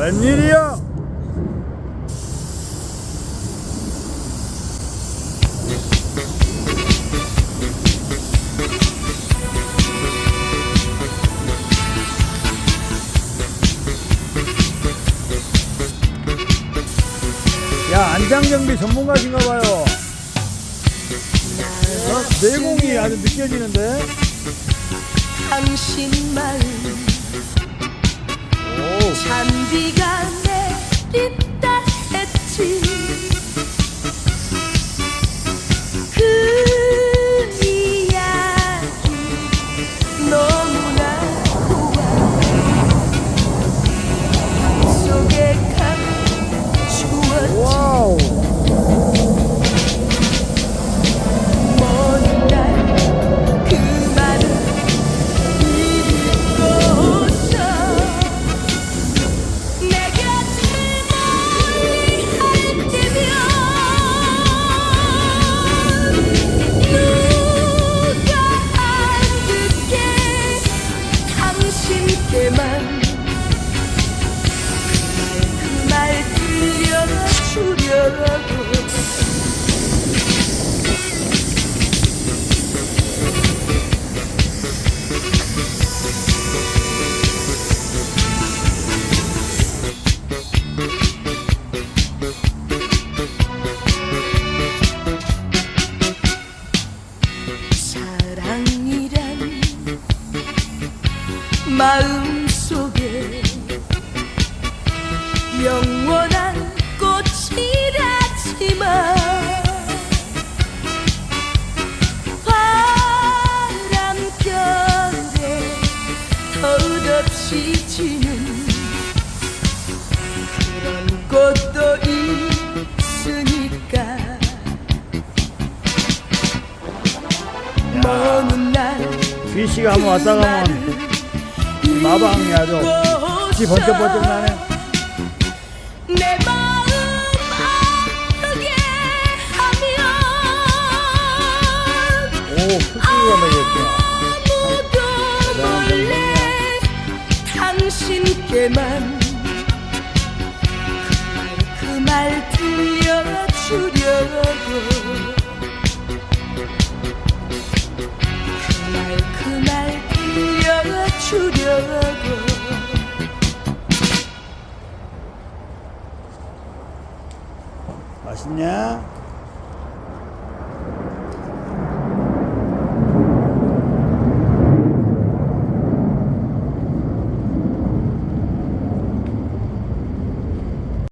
웬일이야? 야 안장정비 전문가신가 봐요. 어? 내공이 아주 느껴지는데. 당신만 오. 잔 Because 사랑이란 마음속에 영원한 귀씨가 한번 왔다 가면 마방이 아주 지 번쩍번쩍 나네. 내 마음 아프게 하면 오, 흙기가 매겼구나. 아무도 몰래 당신께만 그말 들려 주려고 맛있냐?